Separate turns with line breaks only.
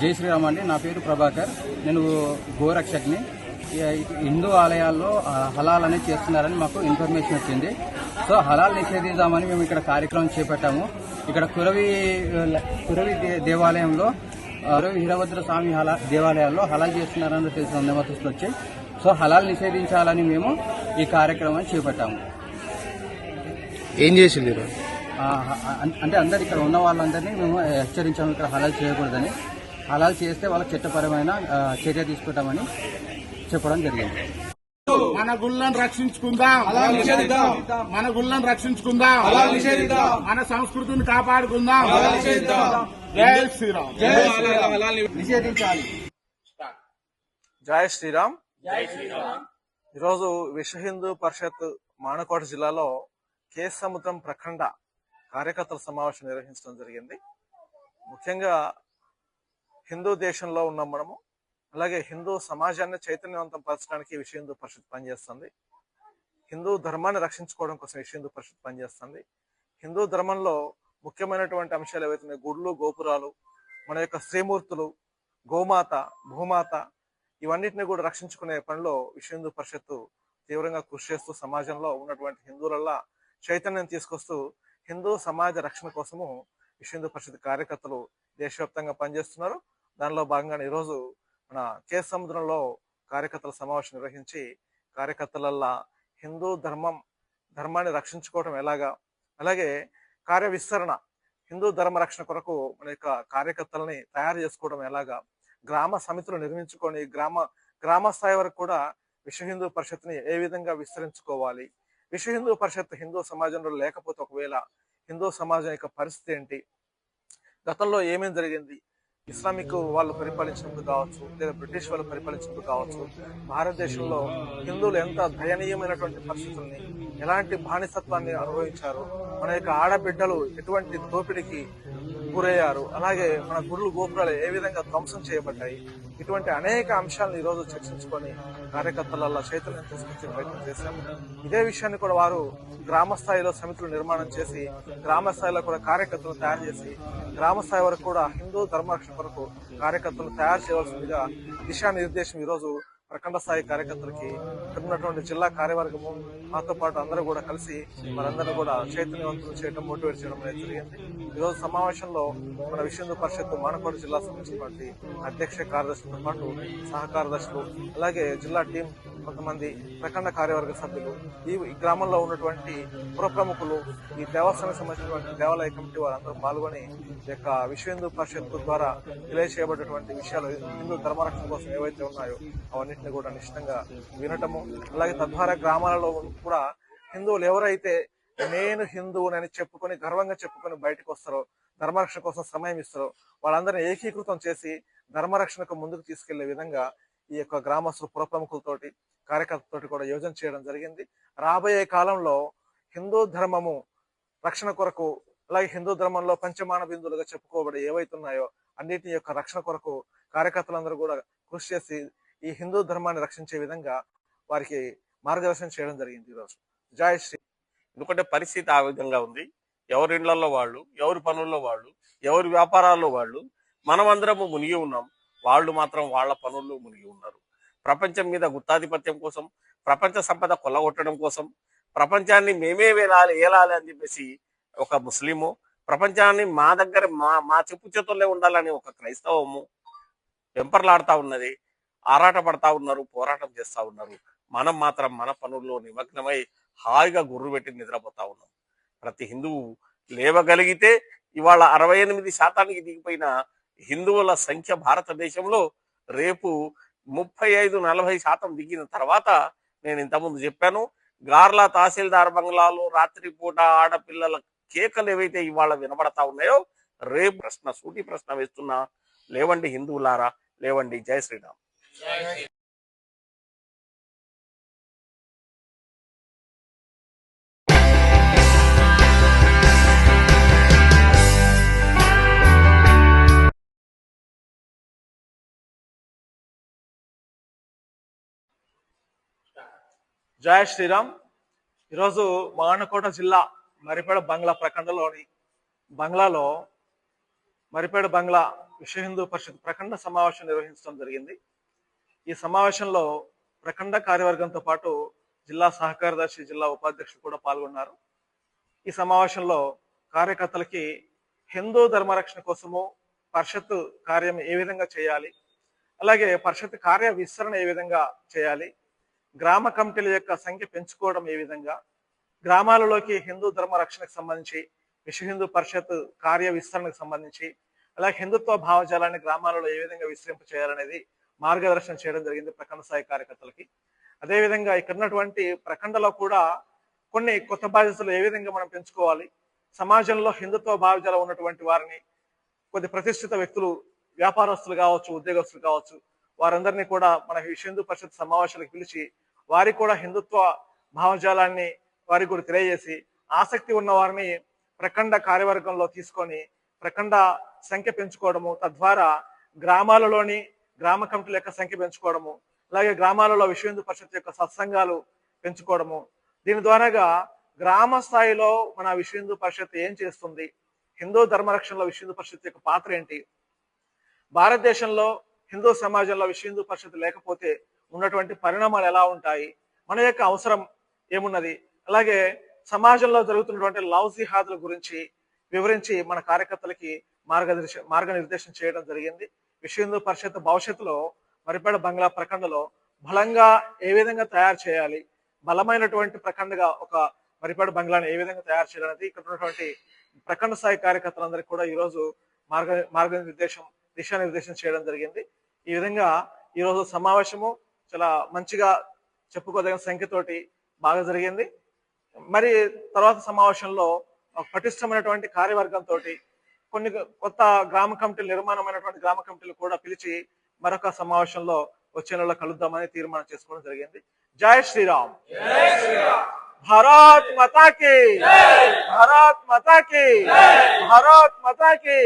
జై శ్రీరామ్ అండి. నా పేరు ప్రభాకర్. నేను గోరక్షక్ని. హిందూ ఆలయాల్లో హలాల్ అనేది చేస్తున్నారని మాకు ఇన్ఫర్మేషన్ వచ్చింది. సో హలాల్ నిషేధిద్దామని మేము ఇక్కడ కార్యక్రమం చేపట్టాము. ఇక్కడ కురవి కురవి దేవాలయంలో కురవి వీరభద్ర స్వామి హలా దేవాలయాల్లో హలాల్ చేస్తున్నారని తెలిసిన నెమతస్తులు వచ్చి సో హలాల్ నిషేధించాలని మేము ఈ కార్యక్రమం చేపట్టాము.
ఏం చేసింది
అంటే అందరు ఇక్కడ ఉన్న వాళ్ళందరినీ మేము హెచ్చరించాము ఇక్కడ హలాల్ చేయకూడదని. హలాల్ చేస్తే వాళ్ళకి చట్టపరమైన చర్య తీసుకుంటామని చెప్పడం జరిగింది.
మన గుళ్ళను రక్షించుకుందాం. మన గుళ్ళను రక్షించుకుందాం. మన సంస్కృతిని కాపాడుకుందాం. జై శ్రీరామ్.
నిషేధించాలి.
జై శ్రీరామ్. ఈరోజు విశ్వ హిందూ పరిషత్ మానకోట జిల్లాలో కే సముద్రం ప్రఖండ కార్యకర్తల సమావేశం నిర్వహించడం జరిగింది. ముఖ్యంగా హిందూ దేశంలో ఉన్నాం మనము అలాగే హిందూ సమాజాన్ని చైతన్యవంతం పరచడానికి విశ్వ హిందూ పరిషత్ పనిచేస్తుంది. హిందూ ధర్మాన్ని రక్షించుకోవడం కోసం విశ్వ హిందూ పరిషత్ పనిచేస్తుంది. హిందూ ధర్మంలో ముఖ్యమైనటువంటి అంశాలు ఏవైతున్నాయి గుడులు గోపురాలు మన యొక్క శ్రీమూర్తులు గోమాత భూమాత ఇవన్నిటిని కూడా రక్షించుకునే పనిలో విశ్వ హిందూ పరిషత్తు తీవ్రంగా కృషి చేస్తూ సమాజంలో ఉన్నటువంటి హిందువులల్లా చైతన్యం తీసుకొస్తూ హిందూ సమాజ రక్షణ కోసము విశ్వ హిందూ పరిషత్ కార్యకర్తలు దేశవ్యాప్తంగా పనిచేస్తున్నారు. దానిలో భాగంగా ఈరోజు మన కే సముద్రంలో కార్యకర్తల సమావేశం నిర్వహించి కార్యకర్తలల్లా హిందూ ధర్మం ధర్మాన్ని రక్షించుకోవడం ఎలాగా అలాగే కార్య విస్తరణ హిందూ ధర్మ రక్షణ కొరకు మన యొక్క కార్యకర్తలని తయారు చేసుకోవడం ఎలాగా గ్రామ సమితులు నిర్మించుకొని గ్రామ గ్రామ స్థాయి వరకు కూడా విశ్వ హిందూ పరిషత్ని ఏ విధంగా విస్తరించుకోవాలి విశ్వ హిందూ పరిషత్ హిందూ సమాజంలో లేకపోతే ఒకవేళ హిందూ సమాజం యొక్క పరిస్థితి ఏంటి గతంలో ఏమేం జరిగింది ఇస్లామిక్ వాళ్ళు పరిపాలించినప్పుడు కావచ్చు లేదా బ్రిటిష్ వాళ్ళు పరిపాలించినప్పుడు కావచ్చు భారతదేశంలో హిందువులు ఎంత దయనీయమైనటువంటి పరిస్థితుల్ని ఎలాంటి బానిసత్వాన్ని అనుభవించారు మన యొక్క ఆడబిడ్డలు ఎటువంటి దోపిడీకి గురయ్యారు. అలాగే మన గుళ్ళు గోపురాలు ఏ విధంగా ధ్వంసం చేయబడ్డాయి? ఇటువంటి అనేక అంశాలను ఈ రోజు చర్చించుకొని కార్యకర్తలలో చైతన్యం తీసుకొచ్చే ప్రయత్నం చేశాము ఇదే విషయాన్ని కూడా వారు గ్రామ స్థాయిలో సమితులు నిర్మాణం చేసి గ్రామ స్థాయిలో కూడా కార్యకర్తలు తయారు చేసి గ్రామ స్థాయి వరకు కూడా హిందూ ధర్మరక్షణ కొరకు కార్యకర్తలు తయారు చేయవలసిందిగా దిశానిర్దేశం ఈరోజు ప్రఖండ స్థాయి కార్యకర్తలకి ఇక్కడ ఉన్నటువంటి జిల్లా కార్యవర్గము మాతో పాటు అందరూ కూడా కలిసి మనందరూ కూడా చైతన్యవంతులు చేయడం మోటివేట్ చేయడం అనేది జరిగింది. ఈ రోజు సమావేశంలో మన విశ్వ పరిషత్ మానకోట జిల్లా సంబంధించినటువంటి అధ్యక్ష కార్యదర్శులతో పాటు సహకార్యదర్శులు అలాగే జిల్లా టీం కొంతమంది ప్రఖండ కార్యవర్గ సభ్యులు ఈ గ్రామంలో ఉన్నటువంటి పురప్రముఖులు ఈ దేవస్థానం సంబంధించినటువంటి దేవాలయ కమిటీ వారందరూ పాల్గొని యొక్క విశ్వేందు పరిషత్ ద్వారా తెలియజేయబడినటువంటి విషయాలు హిందూ ధర్మరక్షణ కోసం ఏవైతే ఉన్నాయో అవన్నింటినీ కూడా నిశ్చితంగా వినటము. అలాగే తద్వారా గ్రామాలలో కూడా హిందువులు ఎవరైతే నేను హిందువునని చెప్పుకొని గర్వంగా చెప్పుకొని బయటకు వస్తారో ధర్మరక్షణ కోసం సమయం ఇస్తారో వాళ్ళందరినీ ఏకీకృతం చేసి ధర్మరక్షణకు ముందుకు తీసుకెళ్ళే విధంగా ఈ యొక్క గ్రామస్తులు పుర ప్రముఖులతోటి కార్యకర్తలతోటి కూడా యోజన చేయడం జరిగింది. రాబోయే కాలంలో హిందూ ధర్మము రక్షణ కొరకు అలాగే హిందూ ధర్మంలో పంచమాన బిందువులుగా చెప్పుకోబడి ఏవైతున్నాయో అన్నిటి యొక్క రక్షణ కొరకు కార్యకర్తలందరూ కూడా కృషి చేసి ఈ హిందూ ధర్మాన్ని రక్షించే విధంగా వారికి మార్గదర్శనం చేయడం జరిగింది ఈరోజు. జై శ్రీ.
ఎందుకంటే పరిస్థితి ఆ విధంగా ఉంది. ఎవరి ఇండ్లలో వాళ్ళు ఎవరి పనుల్లో వాళ్ళు ఎవరి వ్యాపారాల్లో వాళ్ళు మనమందరము మునిగి ఉన్నాం. వాళ్ళు మాత్రం వాళ్ళ పనుల్లో మునిగి ఉన్నారు. ప్రపంచం మీద గుత్తాధిపత్యం కోసం ప్రపంచ సంపద కొల్లగొట్టడం కోసం ప్రపంచాన్ని మేమే వేలాలి ఏలాలి అని చెప్పేసి ఒక ముస్లిము ప్రపంచాన్ని మా దగ్గర మా మా చెప్పు చేతుల్లో ఉండాలని ఒక క్రైస్తవము వెంపర్లాడుతా ఉన్నది. ఆరాట పడతా ఉన్నారు పోరాటం చేస్తా ఉన్నారు. మనం మాత్రం మన పనుల్లో నిమగ్నమై హాయిగా గుర్రు పెట్టి నిద్రపోతా ఉన్నాం. ప్రతి హిందువు లేవగలిగితే ఇవాళ అరవై ఎనిమిది శాతానికి దిగిపోయిన హిందువుల సంఖ్య భారతదేశంలో రేపు ముప్పై ఐదు నలభై శాతం దిగిన తర్వాత నేను ఇంతకుముందు చెప్పాను గార్ల తహసీల్దార్ బంగ్లాలో రాత్రిపూట ఆడపిల్లల కేకలు ఏవైతే ఇవాళ వినబడతా ఉన్నాయో రేపు ప్రశ్న సూటి ప్రశ్న వేస్తున్నా లేవండి హిందువులారా లేవండి జై శ్రీరామ్.
జయ శ్రీరామ్. ఈరోజు మానకోట జిల్లా మరిపేడ బంగ్లా ప్రఖండలోని బంగ్లాలో మరిపేడ బంగ్లా విశ్వ హిందూ పరిషత్ ప్రఖండ సమావేశం నిర్వహించడం జరిగింది. ఈ సమావేశంలో ప్రఖండ కార్యవర్గంతో పాటు జిల్లా సహకారదర్శి జిల్లా ఉపాధ్యక్షులు కూడా పాల్గొన్నారు. ఈ సమావేశంలో కార్యకర్తలకి హిందూ ధర్మరక్షణ కోసము పరిషత్ కార్యం ఏ విధంగా చేయాలి అలాగే పరిషత్ కార్య విస్తరణ ఏ విధంగా చేయాలి గ్రామ కమిటీల యొక్క సంఖ్య పెంచుకోవడం ఏ విధంగా గ్రామాలలోకి హిందూ ధర్మ రక్షణకు సంబంధించి విశ్వ హిందూ పరిషత్ కార్య విస్తరణకు సంబంధించి అలాగే హిందుత్వ భావజాలాన్ని గ్రామాలలో ఏ విధంగా విస్తరింప చేయాలనేది మార్గదర్శనం చేయడం జరిగింది ప్రఖండ స్థాయి కార్యకర్తలకి. అదేవిధంగా ఇక్కడ ఉన్నటువంటి ప్రఖండలో కూడా కొన్ని కొత్త బాధ్యతలు ఏ విధంగా మనం పెంచుకోవాలి సమాజంలో హిందుత్వ భావజాలం ఉన్నటువంటి వారిని కొద్ది ప్రతిష్ఠిత వ్యక్తులు వ్యాపారస్తులు కావచ్చు ఉద్యోగస్తులు కావచ్చు వారందరినీ కూడా మన హిందూ పరిషత్ సమావేశాలకు పిలిచి వారికి కూడా హిందుత్వ భావజాలాన్ని వారికి కూడా తెలియజేసి ఆసక్తి ఉన్న వారిని ప్రఖండ కార్యవర్గంలో తీసుకొని ప్రఖండ సంఖ్య పెంచుకోవడము తద్వారా గ్రామాలలోని గ్రామ కమిటీల యొక్క సంఖ్య పెంచుకోవడము అలాగే గ్రామాలలో విశ్వ హిందూ పరిషత్ యొక్క సత్సంగాలు పెంచుకోవడము. దీని ద్వారాగా గ్రామ స్థాయిలో మన విశ్వ హిందూ పరిషత్ ఏం చేస్తుంది? హిందూ ధర్మరక్షణలో విశ్వ హిందూ పరిషత్ యొక్క పాత్ర ఏంటి? భారతదేశంలో హిందూ సమాజంలో విశ్వ హిందూ పరిషత్ లేకపోతే ఉన్నటువంటి పరిణామాలు ఎలా ఉంటాయి? మన యొక్క అవసరం ఏమున్నది? అలాగే సమాజంలో జరుగుతున్నటువంటి లవ్ జిహాదుల గురించి వివరించి మన కార్యకర్తలకి మార్గదర్శ మార్గనిర్దేశం చేయడం జరిగింది. విశ్వ హిందూ పరిషత్ భవిష్యత్తులో మరిపేడ బంగ్లా ప్రఖండలో బలంగా ఏ విధంగా తయారు చేయాలి బలమైనటువంటి ప్రఖండగా ఒక మరిపేడ బంగ్లాని ఏ విధంగా తయారు చేయాలనేది ఇక్కడ ఉన్నటువంటి ప్రఖండ స్థాయి కార్యకర్తలందరికీ కూడా ఈరోజు మార్గ మార్గనిర్దేశం దిశానిర్దేశం చేయడం జరిగింది. ఈ విధంగా ఈరోజు సమావేశము చాలా మంచిగా చెప్పుకోదగిన సంఖ్యతోటి బాగా జరిగింది. మరి తర్వాత సమావేశంలో ఒక పటిష్టమైనటువంటి కార్యవర్గంతో కొన్ని కొత్త గ్రామ కమిటీలు నిర్మాణమైనటువంటి గ్రామ కమిటీలు కూడా పిలిచి మరొక సమావేశంలో వచ్చే నెలలో కలుద్దామని తీర్మానం చేసుకోవడం జరిగింది. జై శ్రీరామ్! భారత్ మతాకి! భరత్ భారత్ మాతా కి భారత్ మాతా కి